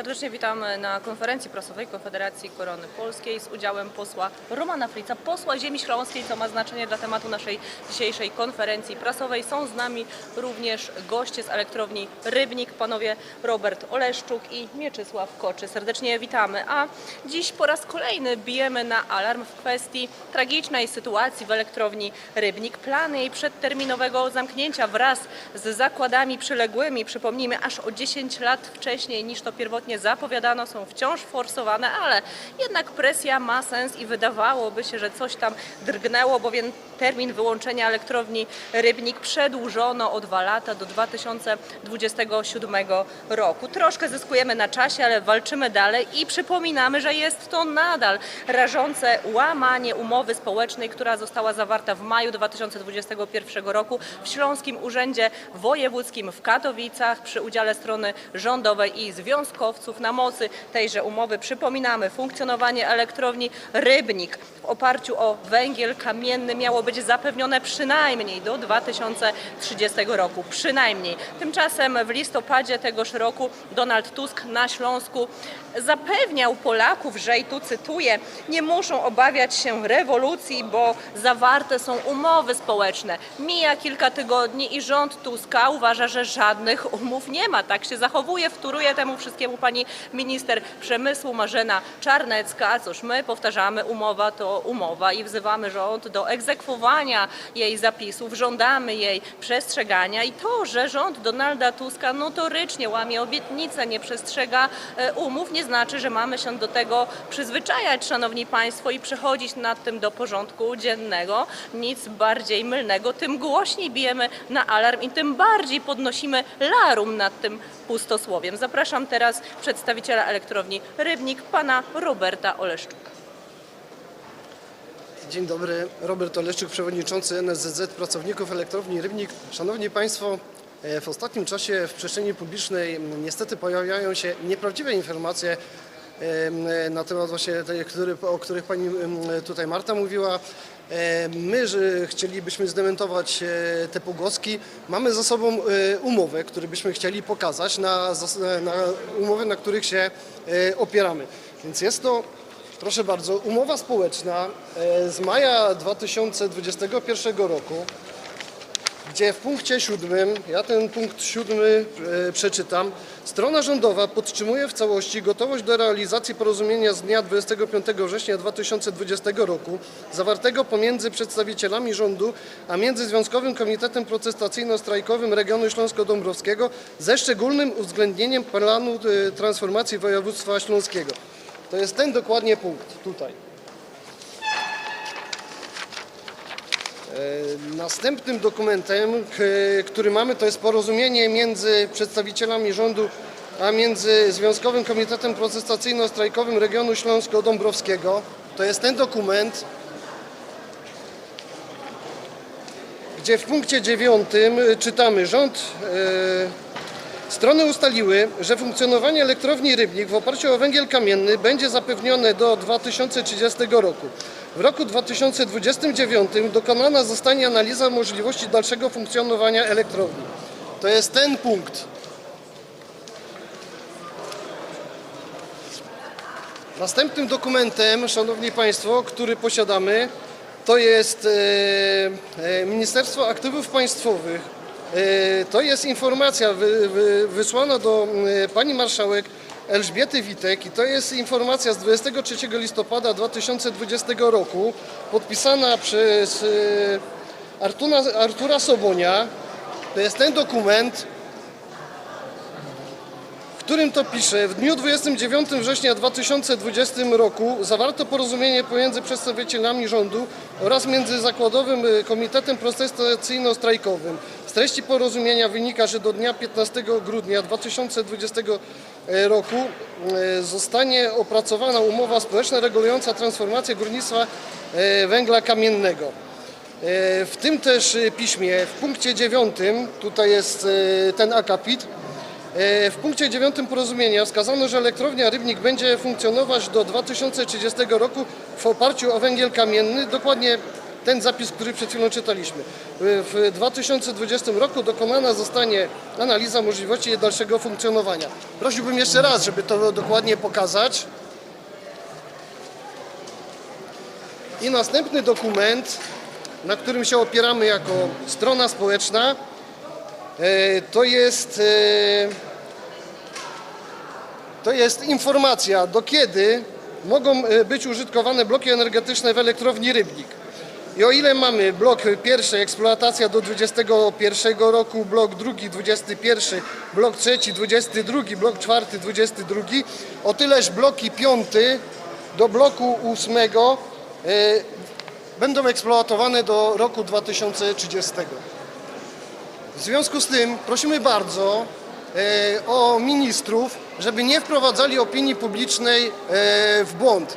Serdecznie witam na konferencji prasowej Konfederacji Korony Polskiej z udziałem posła Romana Frica, posła Ziemi Śląskiej, co ma znaczenie dla tematu naszej dzisiejszej konferencji prasowej. Są z nami również goście z elektrowni Rybnik, panowie Robert Oleszczuk i Mieczysław Koczy. Serdecznie witamy. A dziś po raz kolejny bijemy na alarm w kwestii tragicznej sytuacji w elektrowni Rybnik. Plany jej przedterminowego zamknięcia wraz z zakładami przyległymi, przypomnijmy, aż o 10 lat wcześniej niż to pierwotnie zapowiadano, są wciąż forsowane, ale jednak presja ma sens i wydawałoby się, że coś tam drgnęło, bowiem termin wyłączenia elektrowni Rybnik przedłużono o dwa lata do 2027 roku. Troszkę zyskujemy na czasie, ale walczymy dalej i przypominamy, że jest to nadal rażące łamanie umowy społecznej, która została zawarta w maju 2021 roku w Śląskim Urzędzie Wojewódzkim w Katowicach przy udziale strony rządowej i związkowców. Na mocy tejże umowy przypominamy funkcjonowanie elektrowni Rybnik w oparciu o węgiel kamienny miało być zapewnione przynajmniej do 2030 roku. Przynajmniej. Tymczasem w listopadzie tegoż roku Donald Tusk na Śląsku zapewniał Polaków, że i tu cytuję, nie muszą obawiać się rewolucji, bo zawarte są umowy społeczne. Mija kilka tygodni i rząd Tuska uważa, że żadnych umów nie ma. Tak się zachowuje, wtóruje temu wszystkiemu pani minister przemysłu Marzena Czarnecka. Cóż, my powtarzamy, umowa to umowa i wzywamy rząd do egzekwowania jej zapisów, żądamy jej przestrzegania i to, że rząd Donalda Tuska notorycznie łamie obietnice, nie przestrzega e, umów, nie znaczy, że mamy się do tego przyzwyczajać, szanowni państwo, i przechodzić nad tym do porządku dziennego. Nic bardziej mylnego, tym głośniej bijemy na alarm i tym bardziej podnosimy larum nad tym pustosłowiem. Zapraszam teraz przedstawiciela elektrowni Rybnik, pana Roberta Oleszczuka. Dzień dobry, Robert Oleszczyk, przewodniczący NSZZ Pracowników Elektrowni Rybnik. Szanowni Państwo, e, w ostatnim czasie w przestrzeni publicznej niestety pojawiają się nieprawdziwe informacje em, na temat właśnie tej, który, o których Pani tutaj Marta mówiła. E, My chcielibyśmy zdementować e, te pogłoski. Mamy za sobą e, umowę, które byśmy chcieli pokazać, na, na umowy, na których się e, opieramy. Więc jest to Proszę bardzo, umowa społeczna e, z maja 2021 roku, gdzie w punkcie siódmym, ja ten punkt siódmy e, przeczytam, strona rządowa podtrzymuje w całości gotowość do realizacji porozumienia z dnia 25 września 2020 roku zawartego pomiędzy przedstawicielami rządu a Międzyzwiązkowym Komitetem Protestacyjno-Strajkowym Regionu Śląsko-Dąbrowskiego ze szczególnym uwzględnieniem planu e, transformacji województwa śląskiego. To jest ten dokładnie punkt tutaj. E, Następnym dokumentem, k- który mamy, to jest porozumienie między przedstawicielami rządu a między Związkowym Komitetem Protestacyjno-Strajkowym Regionu Śląsko-Dąbrowskiego. To jest ten dokument, gdzie w punkcie dziewiątym y, czytamy rząd. Strony ustaliły, że funkcjonowanie elektrowni Rybnik w oparciu o węgiel kamienny będzie zapewnione do 2030 roku. W roku 2029 dokonana zostanie analiza możliwości dalszego funkcjonowania elektrowni. To jest ten punkt. Następnym dokumentem, Szanowni Państwo, który posiadamy, to jest e, e, Ministerstwo Aktywów Państwowych. E, To jest informacja wy, wy, wysłana do e, pani marszałek Elżbiety Witek i to jest informacja z 23 listopada 2020 roku podpisana przez e, Artura, Artura Sobonia. To jest ten dokument, którym to pisze, w dniu 29 września 2020 roku zawarto porozumienie pomiędzy przedstawicielami rządu oraz Międzyzakładowym y, Komitetem Protestacyjno-Strajkowym. Z treści porozumienia wynika, że do dnia 15 grudnia 2020 roku y, zostanie opracowana umowa społeczna regulująca transformację górnictwa y, węgla kamiennego. W tym też piśmie, w punkcie dziewiątym, tutaj jest ten akapit, w punkcie dziewiątym porozumienia wskazano, że elektrownia Rybnik będzie funkcjonować do 2030 roku w oparciu o węgiel kamienny, dokładnie ten zapis, który przed chwilą czytaliśmy. W 2020 roku dokonana zostanie analiza możliwości jej dalszego funkcjonowania. Prosiłbym jeszcze raz, żeby to dokładnie pokazać. I następny dokument, na którym się opieramy jako strona społeczna, e, to jest, e, to jest informacja, do kiedy mogą e, być użytkowane bloki energetyczne w elektrowni Rybnik. I o ile mamy blok pierwszy, eksploatacja do 21 roku, blok drugi 21, blok trzeci 22, blok czwarty 22, o tyleż bloki piąty do bloku ósmego e, będą eksploatowane do roku 2030. W związku z tym prosimy bardzo e, o ministrów, żeby nie wprowadzali opinii publicznej e, w błąd.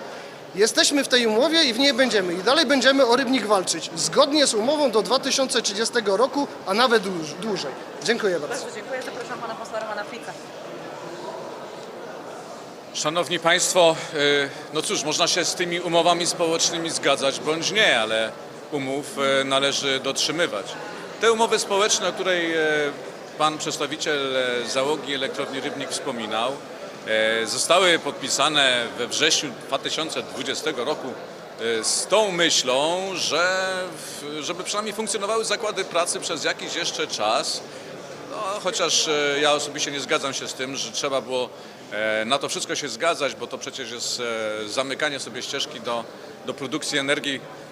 Jesteśmy w tej umowie i w niej będziemy. I dalej będziemy o Rybnik walczyć. Zgodnie z umową do 2030 roku, a nawet dłuż- dłużej. Dziękuję bardzo. Bardzo dziękuję. Zapraszam pana posła Romana Frica. Szanowni Państwo, y, no cóż, można się z tymi umowami społecznymi zgadzać bądź nie, ale umów należy dotrzymywać. Te umowy społeczne, o której y, Pan przedstawiciel y, załogi elektrowni Rybnik wspominał, y, zostały podpisane we wrześniu 2020 roku z tą myślą, że żeby przynajmniej funkcjonowały zakłady pracy przez jakiś jeszcze czas, no, chociaż e, ja osobiście nie zgadzam się z tym, że trzeba było e, na to wszystko się zgadzać, bo to przecież jest e, zamykanie sobie ścieżki do, do produkcji energii. e,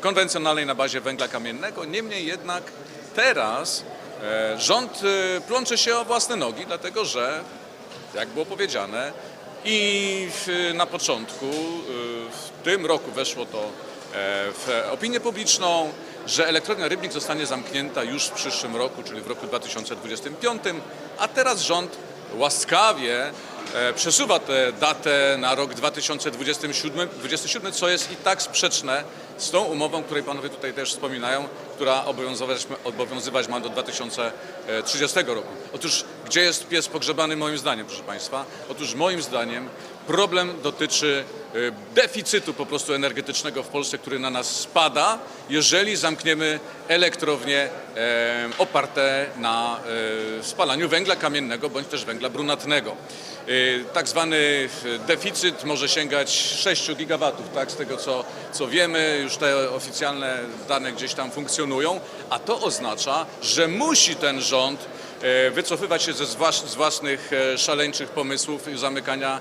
konwencjonalnej na bazie węgla kamiennego. Niemniej jednak teraz e, rząd e, plącze się o własne nogi, dlatego że, jak było powiedziane, i na początku, w tym roku weszło to e, w opinię publiczną, że elektrownia Rybnik zostanie zamknięta już w przyszłym roku, czyli w roku 2025, a teraz rząd łaskawie e, przesuwa tę datę na rok 2027, 27, co jest i tak sprzeczne z tą umową, której panowie tutaj też wspominają, która obowiązywać, obowiązywać ma do 2030 roku. Otóż gdzie jest pies pogrzebany moim zdaniem, proszę Państwa? Otóż moim zdaniem problem dotyczy y, deficytu po prostu energetycznego w Polsce, który na nas spada, jeżeli zamkniemy elektrownie e, oparte na e, spalaniu węgla kamiennego bądź też węgla brunatnego. Y, Tak zwany y, deficyt może sięgać 6 gigawatów, tak, z tego co, co wiemy, już te oficjalne dane gdzieś tam funkcjonują, a to oznacza, że musi ten rząd e, wycofywać się ze z własnych szaleńczych pomysłów zamykania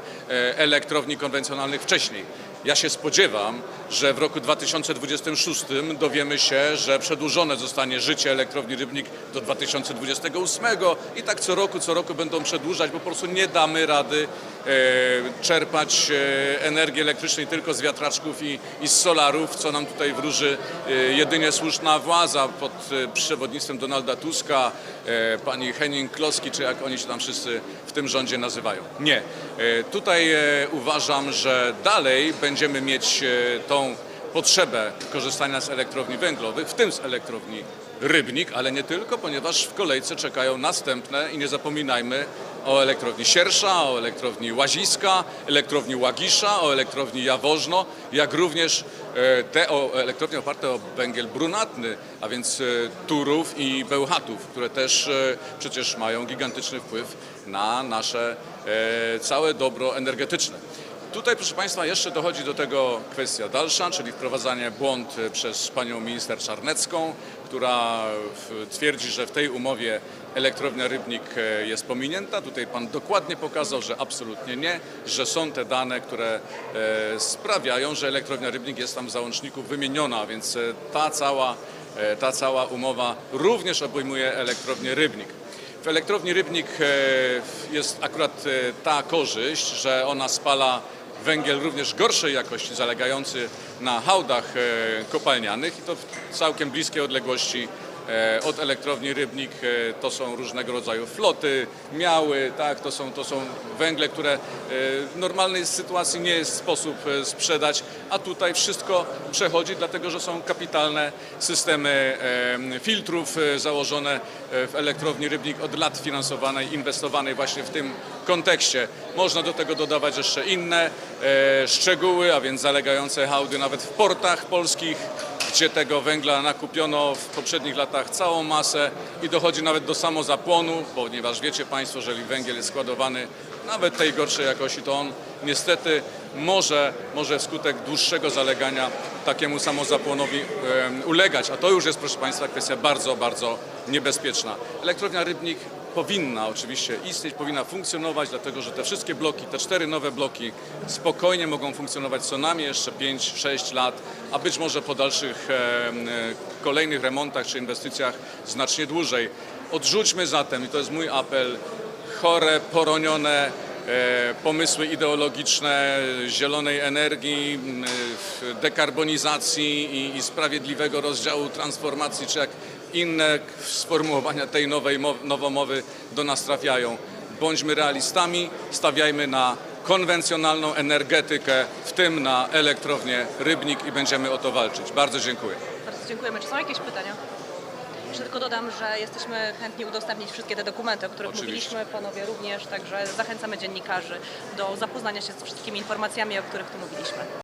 elektrowni konwencjonalnych wcześniej. Ja się spodziewam, że w roku 2026 dowiemy się, że przedłużone zostanie życie elektrowni Rybnik do 2028 i tak co roku, co roku będą przedłużać, bo po prostu nie damy rady e, czerpać e, energii elektrycznej tylko z wiatraczków i, i z solarów, co nam tutaj wróży e, jedynie słuszna władza pod przewodnictwem Donalda Tuska, pani Henning Kloski, czy jak oni się tam wszyscy w tym rządzie nazywają. Nie. Tutaj uważam, że dalej będziemy mieć e, tą potrzebę korzystania z elektrowni węglowych, w tym z elektrowni Rybnik, ale nie tylko, ponieważ w kolejce czekają następne i nie zapominajmy o elektrowni Siersza, o elektrowni Łaziska, elektrowni Łagisza, o elektrowni Jaworzno, jak również e, te elektrownie oparte o węgiel brunatny, a więc e, Turów i Bełchatów, które też przecież mają gigantyczny wpływ na nasze całe dobro energetyczne. Tutaj, proszę Państwa, jeszcze dochodzi do tego kwestia dalsza, czyli wprowadzanie błąd e, przez panią minister Czarnecką, która twierdzi, że w tej umowie elektrownia Rybnik e, jest pominięta. Tutaj pan dokładnie pokazał, że absolutnie nie, że są te dane, które e, sprawiają, że elektrownia Rybnik jest tam w załączniku wymieniona, więc ta cała, ta cała umowa również obejmuje elektrownię Rybnik. W elektrowni Rybnik jest akurat ta korzyść, że ona spala węgiel również gorszej jakości, zalegający na hałdach e, kopalnianych i to w całkiem bliskiej odległości od elektrowni Rybnik. E, To są różnego rodzaju floty, miały, tak, to są, to są węgle, które e, w normalnej sytuacji nie jest sposób e, sprzedać, a tutaj wszystko przechodzi, dlatego że są kapitalne systemy e, filtrów e, założone e, w elektrowni Rybnik od lat finansowanej, inwestowanej właśnie w tym kontekście. Można do tego dodawać jeszcze inne e, szczegóły, a więc zalegające hałdy nawet w portach polskich, gdzie tego węgla nakupiono w poprzednich latach całą masę i dochodzi nawet do samozapłonu, ponieważ wiecie Państwo, że węgiel jest składowany nawet tej gorszej jakości, to on niestety może, może wskutek dłuższego zalegania takiemu samozapłonowi ulegać, a to już jest proszę Państwa kwestia bardzo, bardzo niebezpieczna. Elektrownia Rybnik powinna oczywiście istnieć, powinna funkcjonować, dlatego że te wszystkie bloki, te cztery nowe bloki spokojnie mogą funkcjonować co najmniej jeszcze 5-6 lat, a być może po dalszych e, e, kolejnych remontach czy inwestycjach znacznie dłużej. Odrzućmy zatem, i to jest mój apel, chore, poronione e, pomysły ideologiczne zielonej energii, w dekarbonizacji i, i sprawiedliwego rozdziału transformacji, czy jak inne sformułowania tej nowej mow- nowomowy do nas trafiają. Bądźmy realistami, stawiajmy na konwencjonalną energetykę, w tym na elektrownię Rybnik i będziemy o to walczyć. Bardzo dziękuję. Bardzo dziękujemy. Czy są jakieś pytania? Jeszcze tylko dodam, że jesteśmy chętni udostępnić wszystkie te dokumenty, o których Oczywiście. mówiliśmy, panowie również, także zachęcamy dziennikarzy do zapoznania się z wszystkimi informacjami, o których tu mówiliśmy.